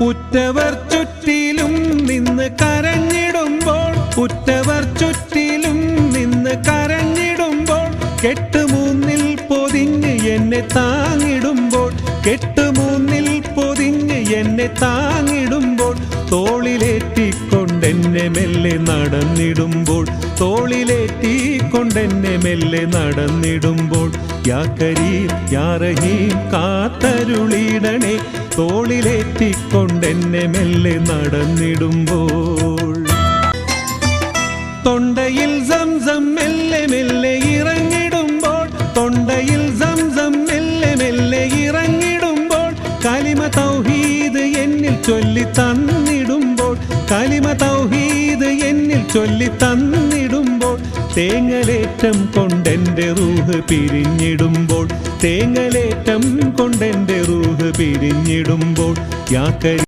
ഉറ്റവർ ചുറ്റിലും നിന്ന് കരഞ്ഞിടുമ്പോൾ ഉറ്റവർ ചുറ്റിലും നിന്ന് കരഞ്ഞിടുമ്പോൾ കെട്ടുമൂന്നിൽ പൊതിഞ്ഞ് എന്നെ താങ്ങിടുമ്പോൾ കെട്ടുമൂന്നിൽ പൊതിഞ്ഞ് എന്നെ താങ്ങിടുമ്പോൾ തോളിലേറ്റിക്കൊണ്ട് എന്നെ മെല്ലെ നടന്നിടുമ്പോൾ തോളിലേറ്റിക്കൊണ്ട് എന്നെ മെല്ലെ നടന്നിടുമ്പോൾ യാ കരീം കാത്തരുളിടണേ തോളിലേറ്റിക്കൊണ്ടെന്നെ മെല്ലെ നടന്നിടുമ്പോൾ. തൊണ്ടയിൽ സംസം മെല്ലെ മെല്ലെ ഇറങ്ങിടുമ്പോൾ തൊണ്ടയിൽ സംസം മെല്ലെ മെല്ലെ ഇറങ്ങിടുമ്പോൾ കലിമ തൗഹീദ് എന്നിൽ ചൊല്ലി തന്നിടുമ്പോൾ കലിമ തൗഹീദ് എന്നിൽ ചൊല്ലി തന്നിടുമ്പോൾ തേങ്ങലേറ്റം കൊണ്ടെന്റെ റൂഹ് പിരിഞ്ഞിടുമ്പോൾ തേങ്ങലേറ്റം കൊണ്ടെന്റെ റൂഹ് പിരിഞ്ഞിടുമ്പോൾ യാക്കരി